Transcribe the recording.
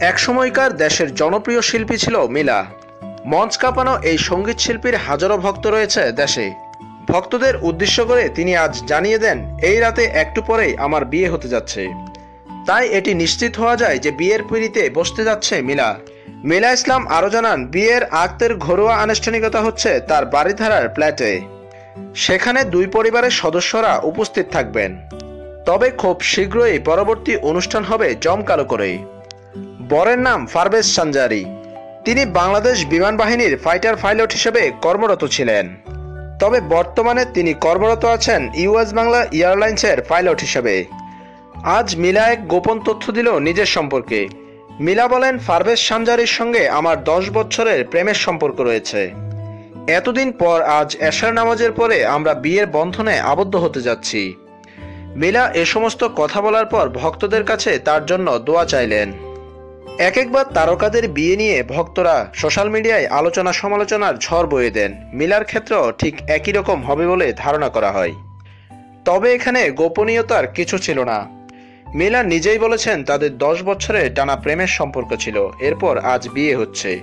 একসময়কার দেশের জনপ্রিয় শিল্পী ছিল মিলা। মঞ্চ কাঁপানো এই সংগীত শিল্পীর হাজারো ভক্ত রয়েছে দেশে। ভক্তদের উদ্দেশ্য করে তিনি আজ জানিয়ে দেন, এই রাতে একটু পরেই আমার বিয়ে হতে যাচ্ছে। তাই এটি নিশ্চিত হওয়া যায় যে বিয়ের পিড়িতে বসতে যাচ্ছে মিলা। মিলা ইসলাম আরও জানান, বিয়ের আক্তের ঘরোয়া আনুষ্ঠানিকতা হচ্ছে তার বাড়িধারার ফ্ল্যাটে। সেখানে দুই পরিবারের সদস্যরা উপস্থিত থাকবেন। তবে খুব শীঘ্রই পরবর্তী অনুষ্ঠান হবে জমকালো করে বরের নাম ফারবেজ সানজারি। তিনি বাংলাদেশ বিমান বাহিনীর ফাইটার পাইলট হিসেবে কর্মরত ছিলেন। তবে বর্তমানে তিনি কর্মরত আছেন ইউএস বাংলা এয়ারলাইন্সের পাইলট হিসেবে। আজ মিলা এক গোপন তথ্য দিল নিজের সম্পর্কে। মিলা বলেন, ফারবেজ সানজারির সঙ্গে আমার দশ বছরের প্রেমের সম্পর্ক রয়েছে। এতদিন পর আজ এশার নামাজের পরে আমরা বিয়ের বন্ধনে আবদ্ধ হতে যাচ্ছি। মিলা এ সমস্ত কথা বলার পর ভক্তদের কাছে তার জন্য দোয়া চাইলেন। এক একবার তারকাদের বিয়ে নিয়ে ভক্তরা সোশ্যাল মিডিয়ায় আলোচনা সমালোচনার ঝড় বয়ে দেন। মিলার ক্ষেত্রেও ঠিক একই রকম হবে বলে ধারণা করা হয়। তবে এখানে গোপনীয়তার কিছু ছিল না। মিলা নিজেই বলেছেন তাদের দশ বছরে টানা প্রেমের সম্পর্ক ছিল। এরপর আজ বিয়ে হচ্ছে।